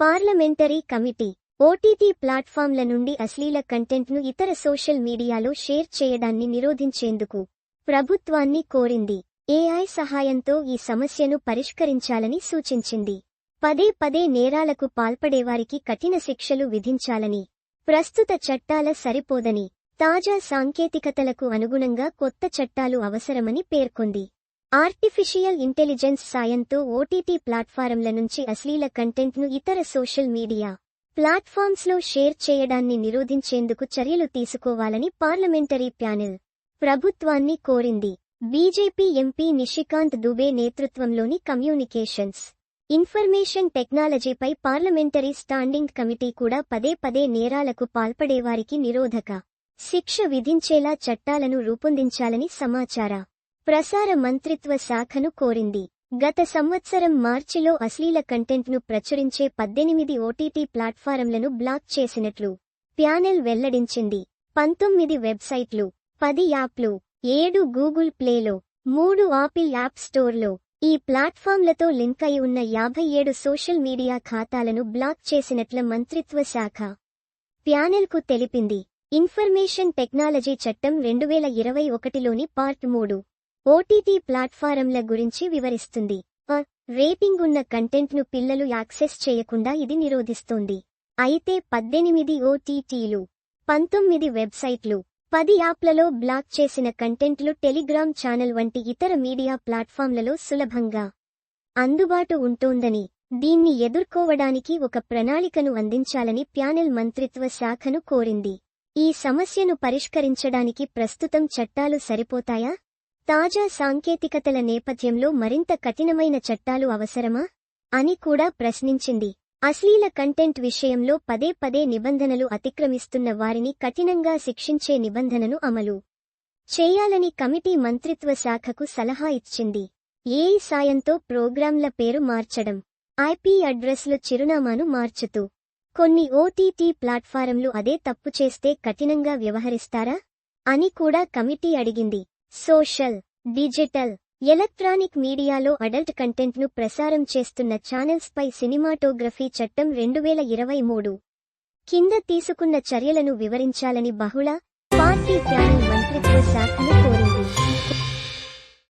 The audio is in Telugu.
పార్లమెంటరీ కమిటీ ఓటీటీ ప్లాట్ఫామ్ల నుండి అశ్లీల కంటెంట్ను ఇతర సోషల్ మీడియాలో షేర్ చేయడాన్ని నిరోధించేందుకు ప్రభుత్వాన్ని కోరింది. ఏఐ సహాయంతో ఈ సమస్యను పరిష్కరించాలని సూచించింది. పదే పదే నేరాలకు పాల్పడేవారికి కఠిన శిక్షలు విధించాలని ప్రస్తుత చట్టాల సరిపోదని తాజా సాంకేతికతలకు అనుగుణంగా కొత్త చట్టాలు అవసరమని పేర్కొంది. ఆర్టిఫిషియల్ ఇంటెలిజెన్స్ సాయంతో ఓటీటీ ప్లాట్ఫారంల నుంచి అశ్లీల కంటెంట్ను ఇతర సోషల్ మీడియా ప్లాట్ఫామ్స్లో షేర్ చేయడాన్ని నిరోధించేందుకు చర్యలు తీసుకోవాలని పార్లమెంటరీ ప్యానెల్ ప్రభుత్వాన్ని కోరింది. బీజేపీ ఎంపీ నిషికాంత్ దుబే నేతృత్వంలోని కమ్యూనికేషన్స్ ఇన్ఫర్మేషన్ టెక్నాలజీపై పార్లమెంటరీ స్టాండింగ్ కమిటీ కూడా పదే పదే నేరాలకు పాల్పడేవారికి నిరోధక శిక్ష విధించేలా చట్టాలను రూపొందించాలని సమాచార ప్రసార మంత్రిత్వ శాఖను కోరింది. గత సంవత్సరం మార్చిలో అశ్లీల కంటెంట్ను ప్రచురించే పద్దెనిమిది ఓటీటీ ప్లాట్ఫారంలను బ్లాక్ చేసినట్లు ప్యానెల్ వెల్లడించింది. పంతొమ్మిది వెబ్సైట్లు పది యాప్లు ఏడు గూగుల్ ప్లేలో మూడు ఆపిల్ యాప్ స్టోర్లో ఈ ప్లాట్ఫామ్లతో లింక్ అయి ఉన్న యాభై ఏడు సోషల్ మీడియా ఖాతాలను బ్లాక్ చేసినట్ల మంత్రిత్వ శాఖ ప్యానెల్కు తెలిపింది. ఇన్ఫర్మేషన్ టెక్నాలజీ చట్టం రెండువేల ఇరవై ఒకటిలోని పార్ట్ మూడు. ఓటీటీ ప్లాట్ఫారంల గురించి వివరిస్తుంది. అ రేటింగ్ ఉన్న కంటెంట్ను పిల్లలు యాక్సెస్ చేయకుండా ఇది నిరోధిస్తోంది. అయితే పద్దెనిమిది ఓటీటీలు పంతొమ్మిది వెబ్సైట్లు పది యాప్లలో బ్లాక్ చేసిన కంటెంట్లు టెలిగ్రామ్ ఛానల్ వంటి ఇతర మీడియా ప్లాట్ఫామ్లలో సులభంగా అందుబాటు ఉంటోందని దీన్ని ఎదుర్కోవడానికి ఒక ప్రణాళికను అందించాలని ప్యానెల్ మంత్రిత్వ శాఖను కోరింది. ఈ సమస్యను పరిష్కరించడానికి ప్రస్తుతం చట్టాలు సరిపోతాయా? తాజా సాంకేతికతల నేపథ్యంలో మరింత కఠినమైన చట్టాలు అవసరమా? అని కూడా ప్రశ్నించింది. అశ్లీల కంటెంట్ విషయంలో పదే పదే నిబంధనలు అతిక్రమిస్తున్న వారిని కఠినంగా శిక్షించే నిబంధనను అమలు చేయాలని కమిటీ మంత్రిత్వ శాఖకు సలహా ఇచ్చింది. ఏఐ సాయంతో ప్రోగ్రాంల పేరు మార్చడం ఐపీ అడ్రస్లు చిరునామాను మార్చుతూ కొన్ని ఓటీటీ ప్లాట్ఫారంలు అదే తప్పు చేస్తే కఠినంగా వ్యవహరిస్తారా? అని కూడా కమిటీ అడిగింది. సోషల్ డిజిటల్ ఎలక్ట్రానిక్ మీడియాలో అడల్ట్ కంటెంట్ను ప్రసారం చేస్తున్న ఛానల్స్పై సినిమాటోగ్రఫీ చట్టం రెండు వేల ఇరవై మూడు. కింద తీసుకున్న చర్యలను వివరించాలని బహుళ పార్టీ ప్యానెల్ మంత్రిత్వ శాఖను కోరింది.